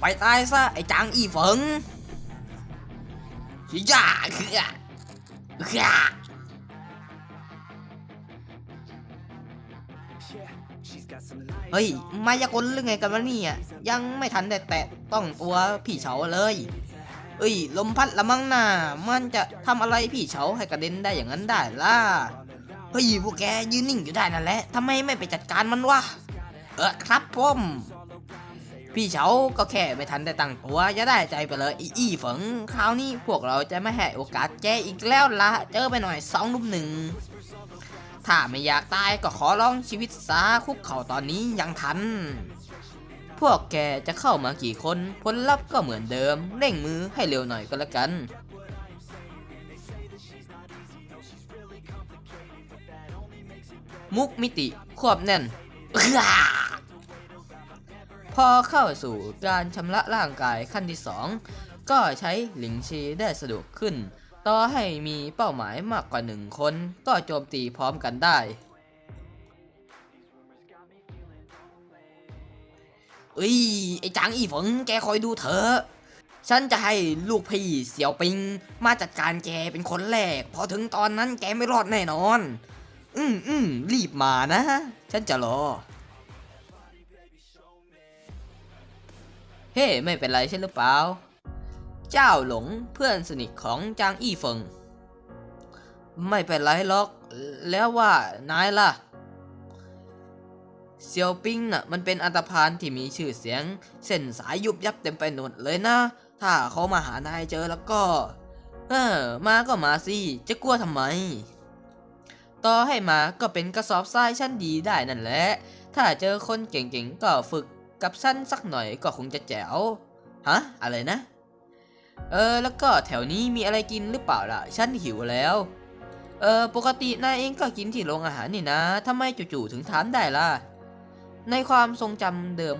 ไปตายซะไอ้จางอีเฟิงชิยาคืออะคืออะเฮ้ย มายากลหรือไงกันวะเนี่ยยังไม่ทันแต่แตะต้องตัวพี่เฉาเลย เอ้ย ลมพัดละมั้งน่ะมันจะทำอะไรพี่เฉาให้กระเด็นได้อย่างนั้นได้ล่ะ เฮ้ยพวกแกยืนนิ่งอยู่ได้นั่นแหละทำไมไม่ไปจัดการมันวะ เออครับผม พี่เฉาก็แค่ไม่ทันได้ตั้งตัวจะได้ใจไปเลยอีอี้ฝงคราวนี้พวกเราจะไม่ให้โอกาสแกอีกแล้วละเจอไปหน่อยสองลุมหนึ่งถ้าไม่อยากตายก็ขอร้องชีวิตซาคุกเข่าตอนนี้ยังทัน พวกแกจะเข้ามากี่คนผลลัพธ์ก็เหมือนเดิม เร่งมือให้เร็วหน่อยก็แล้วกันมุกมิติ ควบแน่น พอเข้าสู่การชำระร่างกายขั้นที่ 2 ก็ใช้หลิงชีได้สะดวกขึ้น ต่อให้มีเป้าหมายมากกว่าหนึ่งคน ก็โจมตีพร้อมกันได้ เอ้ย ไอ้จางอีฝงแกคอยดูเถอะ ฉันจะให้ลูกพี่เสี่ยวปิง มาจัดการแกเป็นคนแรก พอถึงตอนนั้นแกไม่รอดแน่นอน อืมอืมรีบมานะ ฉันจะรอ เฮ้ ไม่เป็นไรใช่หรือเปล่า เจ้าหลงเพื่อนสนิทของจางอี้เฟิง ไม่เป็นไรหรอก แล้วว่านายล่ะ เซียวปิงน่ะมันเป็นอันตพานที่มีชื่อเสียง เส้นสายยุบยับเต็มไปหมดเลยนะ ถ้าเขามาหานายเจอแล้วก็ เออ มาก็มาสิ จะกลัวทำไม ต่อให้มาก็เป็นกระสอบทรายชั้นดีได้นั่นแหละ ถ้าเจอคนเก่งๆก็ฝึก กับชั้นสักหน่อยก็คงจะแจ๋วฮะอะไรนะ เออแล้วก็แถวนี้มีอะไรกินหรือเปล่าล่ะ ฉันหิวแล้ว เออปกตินายเองก็กินที่โรงอาหารนี่นะทำไมจู่ๆถึงถามได้ล่ะ ในความทรงจำเดิม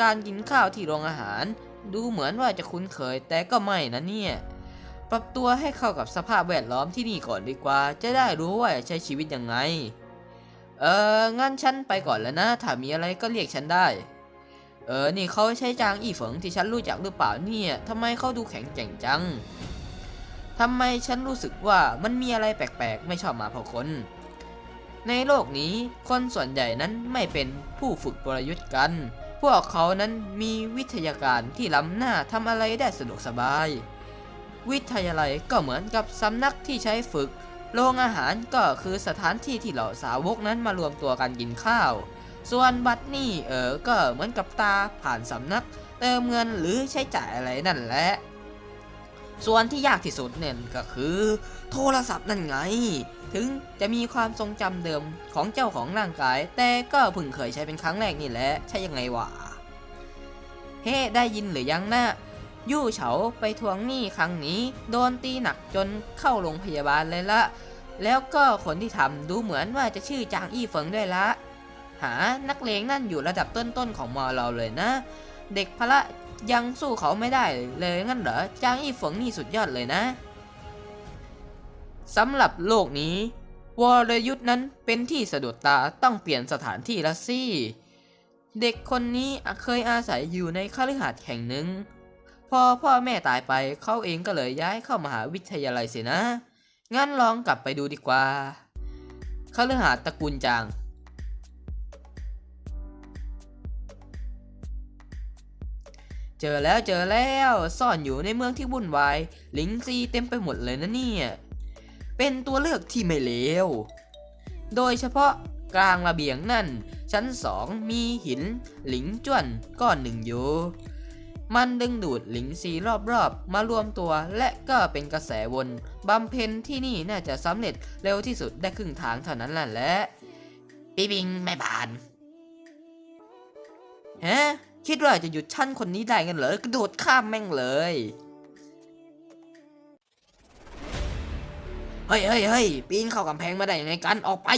การกินข้าวที่โรงอาหาร ดูเหมือนว่าจะคุ้นเคยแต่ก็ไม่นะเนี่ยปรับตัวให้เข้ากับสภาพแวดล้อมที่นี่ก่อนดีกว่า จะได้รู้ว่าใช้ชีวิตยังไง เอองั้นฉันไปก่อนแล้วนะ ถ้ามีอะไรก็เรียกฉันได้ เออ นี่เขาใช้จางอี้เฝงที่ฉันรู้จักหรือเปล่าเนี่ยทำไมเขาดูแข็งแกร่งจังทำไมฉันรู้สึกว่ามันมีอะไรแปลกๆ ไม่ชอบมาพากลในโลกนี้คนส่วนใหญ่นั้นไม่เป็นผู้ฝึกกลยุทธ์กัน พวกเขานั้นมีวิทยาการที่ล้ำหน้าทำอะไรได้สะดวกสบาย วิทยาลัยก็เหมือนกับสำนักที่ใช้ฝึก โรงอาหารก็คือสถานที่ที่เหล่าสาวกนั้นมารวมตัวกันกินข้าว ส่วนบัตรนี่เออก็เหมือนกับตาผ่านสำนัก เติมเงินหรือใช้จ่ายอะไรนั่นแหละ ส่วนที่ยากที่สุดเนี่ยก็คือ โทรศัพท์นั่นไง ถึงจะมีความทรงจำเดิมของเจ้าของร่างกาย แต่ก็เพิ่งเคยใช้เป็นครั้งแรกนี่แหละใช่ยังไงวะเฮ้ ได้ยินหรือยังนะยู่เฉาไปทวงหนี้ครั้งนี้ โดนตีหนักจนเข้าโรงพยาบาลเลยละ แล้วก็คนที่ทำดูเหมือนว่าจะชื่อจางอี้เฟิงด้วยละ หานักเลงนั่นอยู่ระดับต้นๆของมอเราเลยนะ เด็กพละยังสู้เขาไม่ได้เลยงั้นเหรอจางอี้เฟิงนี่สุดยอดเลยนะสำหรับโลกนี้ วรยุทธ์นั้นเป็นที่สะดุดตาต้องเปลี่ยนสถานที่ละสิเด็กคนนี้เคยอาศัยอยู่ในคฤหาสน์แห่งหนึ่ง พอพ่อแม่ตายไปเขาเองก็เลยย้ายเข้ามหาวิทยาลัยเสียนะ งั้นลองกลับไปดูดีกว่าคฤหาสน์ตระกูลจาง เจอแล้วเจอแล้วซ่อนอยู่ในเมืองที่วุ่นวายหลิงซีเต็มไปหมดเลยนะเนี่ย เป็นตัวเลือกที่ไม่เลว โดยเฉพาะกลางระเบียงนั่น ชั้นสองมีหินหลิงจ้วนก้อนหนึ่งอยู่ มันดึงดูดหลิงซีรอบๆ มารวมตัวและก็เป็นกระแสวนบำเพ็ญที่นี่น่าจะสำเร็จเร็วที่สุดได้ครึ่งทางเท่านั้นแหละและปีบิงไม่ผ่านฮะ คิดว่าจะหยุดชั้นคนนี้ได้กันเหรอกระโดดข้ามแม่งเลยเฮ้ยเฮ้ยเฮ้ยปีนเข้ากำแพงมาได้ยังไงกันออกไป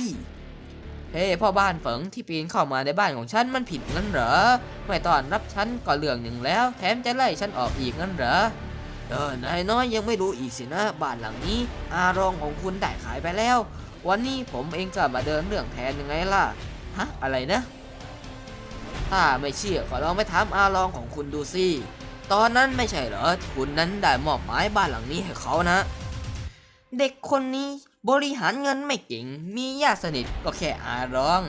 เฮ้พ่อบ้านเฝิงที่ปีนเข้ามาในบ้านของฉันมันผิดงั้นเหรอ ไม่ต้อนรับฉันก็เรื่องหนึ่งแล้ว แถมจะไล่ฉันออกอีกงั้นเหรอ เออนายน้อยยังไม่รู้อีกสินะบ้านหลังนี้ อารองของคุณได้ขายไปแล้ว วันนี้ผมเองก็มาเดินเรื่องแทนยังไงล่ะ ฮะอะไรนะ ถ้าไม่เชื่อก็ลองไปถามอาลองของคุณดูสิตอนนั้นไม่ใช่เหรอคุณนั้นได้มอบหมายบ้านหลังนี้ให้เขานะ เด็กคนนี้บริหารเงินไม่เก่ง มีญาติสนิทก็แค่อารอง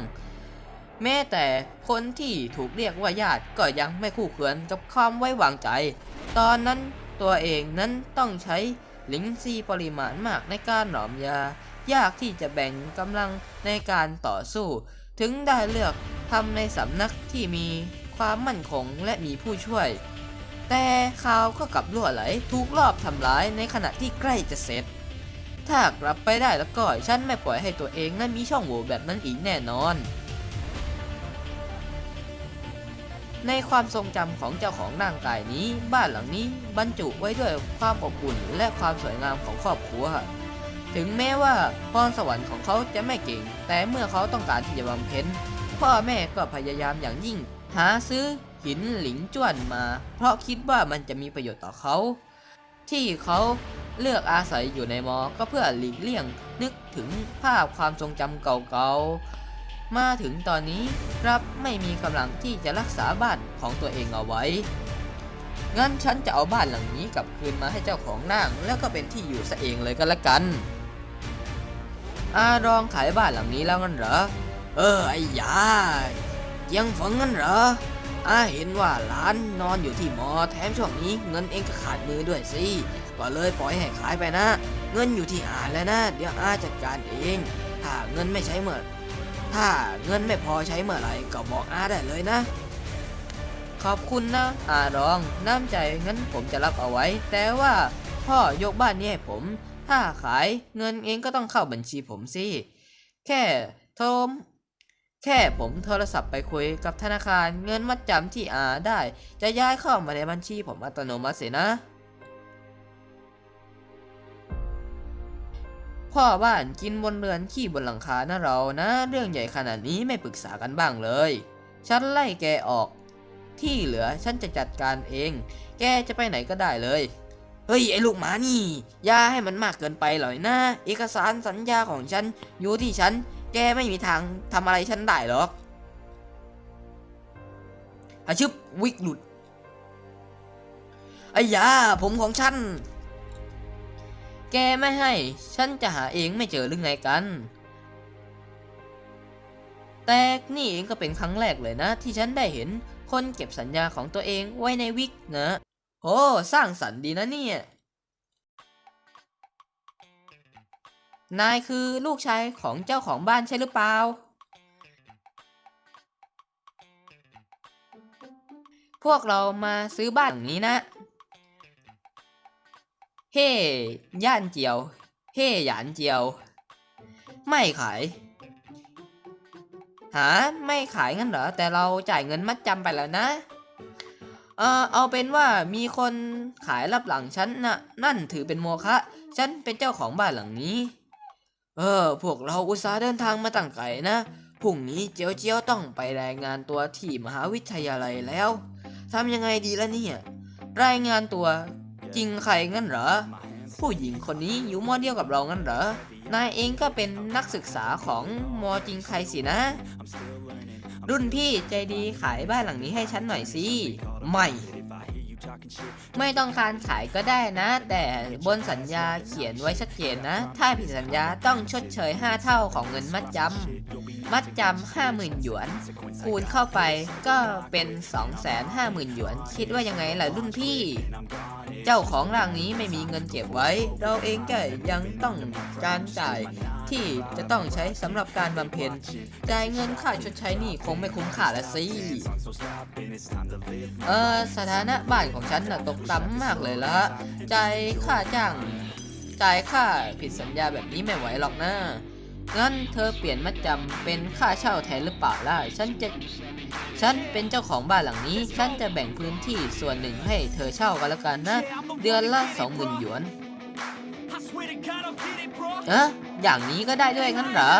แม้แต่คนที่ถูกเรียกว่าญาติก็ยังไม่คู่ควรกับความไว้วางใจ ตอนนั้นตัวเองนั้นต้องใช้ลิงซีปริมาณมากในการหลอมยา ยากที่จะแบ่งกำลังในการต่อสู้ ถึงได้เลือกทำในสำนักที่มีความมั่นคงและมีผู้ช่วย แต่ข่าวก็กลับรั่วไหลถูกลอบทำร้ายในขณะที่ใกล้จะเสร็จ ถ้ากลับไปได้แล้วก็ฉันไม่ปล่อยให้ตัวเองนั้นมีช่องโหว่แบบนั้นอีกแน่นอน ในความทรงจำของเจ้าของร่างกายนี้ บ้านหลังนี้บรรจุไว้ด้วยความอบอุ่นและความสวยงามของครอบครัว ถึงแม้ว่าพรสวรรค์ของเขาจะไม่เก่ง แต่เมื่อเขาต้องการที่จะบำเพ็ญพ่อแม่ก็พยายามอย่างยิ่ง หาซื้อหินหลิงจ้วนมา เพราะคิดว่ามันจะมีประโยชน์ต่อเขา ที่เขาเลือกอาศัยอยู่ในมอ ก็เพื่อหลีกเลี่ยงนึกถึงภาพความทรงจำเก่าๆ มาถึงตอนนี้ครับไม่มีกำลังที่จะรักษาบ้านของตัวเองเอาไว้ งั้นฉันจะเอาบ้านหลังนี้กลับคืนมาให้เจ้าของร่าง แล้วก็เป็นที่อยู่ซะเองเลยก็แล้วกัน อารองขายบ้านหลังนี้แล้วงั้นเหรอ เออไอ้ยาเจียงฝังงั้นเหรออาเห็นว่าหลานนอนอยู่ที่หมอแถมช่วงนี้เงินเองก็ขาดมือด้วยสิก็เลยปล่อยให้ขายไปนะ เงินอยู่ที่อาแล้วนะ เดี๋ยวอาจัดการเอง ถ้าเงินไม่ใช้เมื่อ ถ้าเงินไม่พอใช้เมื่อไหร่ก็บอกอาได้เลยนะ ขอบคุณนะ อารอง น้ำใจงั้นผมจะรับเอาไว้ แต่ว่าพ่อยกบ้านนี้ให้ผม ถ้าขายเงินเองก็ต้องเข้าบัญชีผมสิ แค่โทรมแค่ผมโทรศัพท์ไปคุยกับธนาคารเงินมัดจำที่อาได้ จะย้ายเข้ามาในบัญชีผมอัตโนมัติเสียนะ พ่อบ้านกินบนเรือนขี้บนหลังคานะเรานะ เรื่องใหญ่ขนาดนี้ไม่ปรึกษากันบ้างเลย ฉันไล่แกออก ที่เหลือฉันจะจัดการเอง แกจะไปไหนก็ได้เลย เฮ้ย ไอ้ลูกหมานี่ อย่าให้มันมากเกินไปหรอยนะ เอกสารสัญญาของฉัน อยู่ที่ฉัน แกไม่มีทางทำอะไรฉันได้หรอกอาชึบวิกหลุดไอ้ยาผมของฉัน แกไม่ให้ ฉันจะหาเองไม่เจอหรือไงกัน แต่นี่เองก็เป็นครั้งแรกเลยนะ ที่ฉันได้เห็นคนเก็บสัญญาของตัวเองไว้ในวิกนะ โอ้สร้างสรรค์ดีนะเนี่ย นายคือลูกชายของเจ้าของบ้านใช่หรือเปล่า พวกเรามาซื้อบ้านหลังนี้นะ เฮ่ย่านเจียว เฮ่หยานเจียว ไม่ขาย หา ไม่ขายงั้นเหรอ แต่เราจ่ายเงินมัดจำไปแล้วนะ เออเอาเป็นว่ามีคนขายรับหลังฉันนะนั่นถือเป็นโมฆะฉันเป็นเจ้าของบ้านหลังนี้ เออ พวกเราอุตส่าห์เดินทางมาตั้งไกลนะพรุ่งนี้เจียวเจียวต้องไปรายงานตัวที่มหาวิทยาลัยแล้วทำยังไงดีล่ะเนี่ย รายงานตัวจริงใครงั้นเหรอ ผู้หญิงคนนี้อยู่มอเดียวกับเรางั้นเหรอนายเองก็เป็นนักศึกษาของมอจริงใครสินะ รุ่นพี่ใจดีขายบ้านหลังนี้ให้ฉันหน่อยสิ ไม่ ไม่ต้องการขายก็ได้นะ แต่บนสัญญาเขียนไว้ชัดเจนนะ ถ้าผิดสัญญาต้องชดเชย 5 เท่าของเงินมัดจำมัดจำห้าหมื่นหยวน คูณเข้าไปก็เป็น 250,000หยวน คิดว่ายังไงล่ะรุ่นพี่ เจ้าของร่างนี้ไม่มีเงินเก็บไว้ เราเองก็ยังต้องการจ่ายที่จะต้องใช้สำหรับการบำเพ็ญจ่ายเงินค่าชดใช้หนี่คงไม่คุ้มค่าละสิเออสถานะบ้านของฉันน่ะตกต่ำมากเลยละจ่ายค่าจ้างจ่ายค่าผิดสัญญาแบบนี้ไม่ไหวหรอกนะ งั้นเธอเปลี่ยนมัดจำเป็นค่าเช่าแทนหรือเปล่าล่ะ ฉันจะ ฉันเป็นเจ้าของบ้านหลังนี้ ฉันจะแบ่งพื้นที่ส่วนหนึ่งให้เธอเช่ากันแล้วกันนะ เดือนละสองหมื่นหยวน เอ๊ะอย่างนี้ก็ได้ด้วยงั้นเหรอ